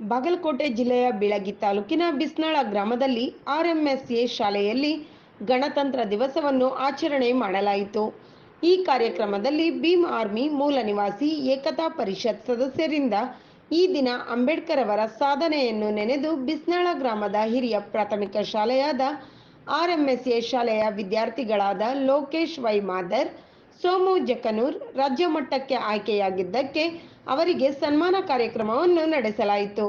ಬಾಗಲಕೋಟೆ ಜಿಲ್ಲೆಯ ಬಿಳಗಿ ತಾಲೂಕಿನ ಬಿಸ್ನಾಳ ಗ್ರಾಮದಲ್ಲಿ ಆರ್ಎಂಎಸ್ಎ ಶಾಲೆಯಲ್ಲಿ ಗಣತಂತ್ರ ದಿವಸವನ್ನು ಆಚರಣೆ ಮಾಡಲಾಯಿತು. ಈ ಕಾರ್ಯಕ್ರಮದಲ್ಲಿ ಭೀಮ್ ಆರ್ಮಿ ಮೂಲ ನಿವಾಸಿ ಏಕತಾ ಪರಿಷತ್ ಸದಸ್ಯರಿಂದ ಈ ದಿನ ಅಂಬೇಡ್ಕರ್ ಅವರ ಸಾಧನೆಯನ್ನು ನೆನೆದು ಬಿಸ್ನಾಳ ಗ್ರಾಮದ ಹಿರಿಯ ಪ್ರಾಥಮಿಕ ಶಾಲೆಯಾದ ಆರ್ಎಂಎಸ್ಎ ಶಾಲೆಯ ವಿದ್ಯಾರ್ಥಿಗಳಾದ ಲೋಕೇಶ್ ವೈ ಮಾದರ್ ಸೋಮು ಜಕನೂರ್ ರಾಜ್ಯ ಮಟ್ಟಕ್ಕೆ ಆಯ್ಕೆಯಾಗಿದ್ದಕ್ಕೆ ಅವರಿಗೆ ಸನ್ಮಾನ ಕಾರ್ಯಕ್ರಮವನ್ನು ನಡೆಸಲಾಯಿತು.